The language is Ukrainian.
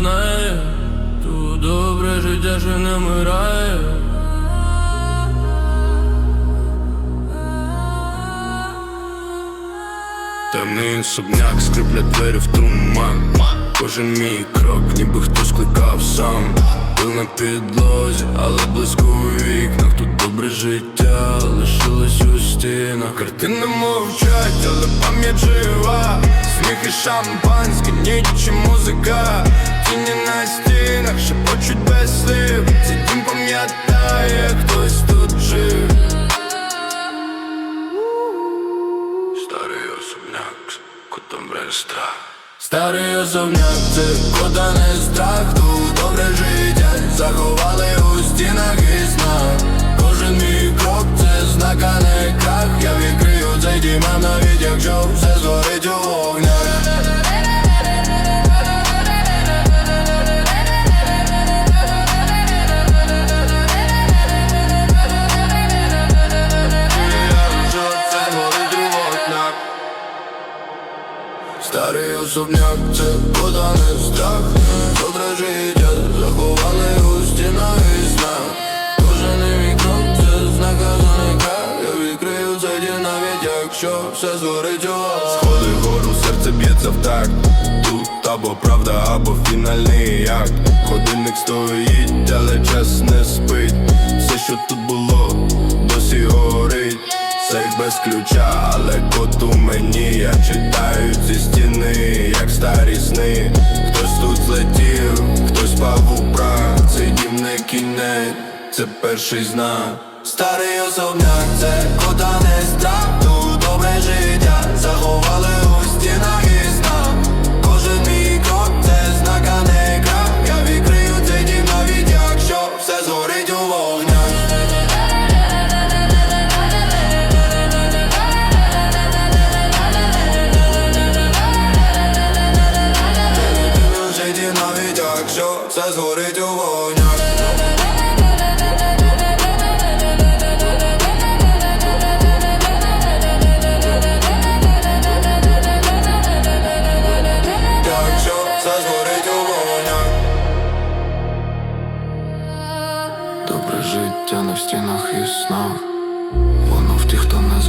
знає, то добре життя ще не вмирає. Темний особняк скриплять двері в туман. Кожен мій крок, ніби хтось кликав сам. Пил на підлозі, але близько у вікнах. Тут добре життя лишилось у стінах. Картини мовчать, але пам'ять жива Сміх і шампанське, ніч і музика. Тіні на стінах, шепочуть без слів. Цей дім пам'ятає, хтось тут жив. Старий особняк котом страх Старий особняк, це кота не страх. Тут добре Старий особняк, це вода не страх. Добре життя заховали у стінах і снах. Кожен крок це знак казаника. Я відкрию цей дім навіть якщо все згорить у вас. Сходи вгору, серце б'ється в такт. Тут або правда, або фінальний акт. Годинник стоїть, але час не спить. Все, що тут було, без ключа, але коту мені Я читаю ці стіни, як старі сни. Хтось тут злетів, хтось пав у прах Цей дім не кінець, це перший знак. Старий особняк, це кота не страх якщо все згорить у вогнях. Добре життя не в стінах і снах. Воно в тих, хто не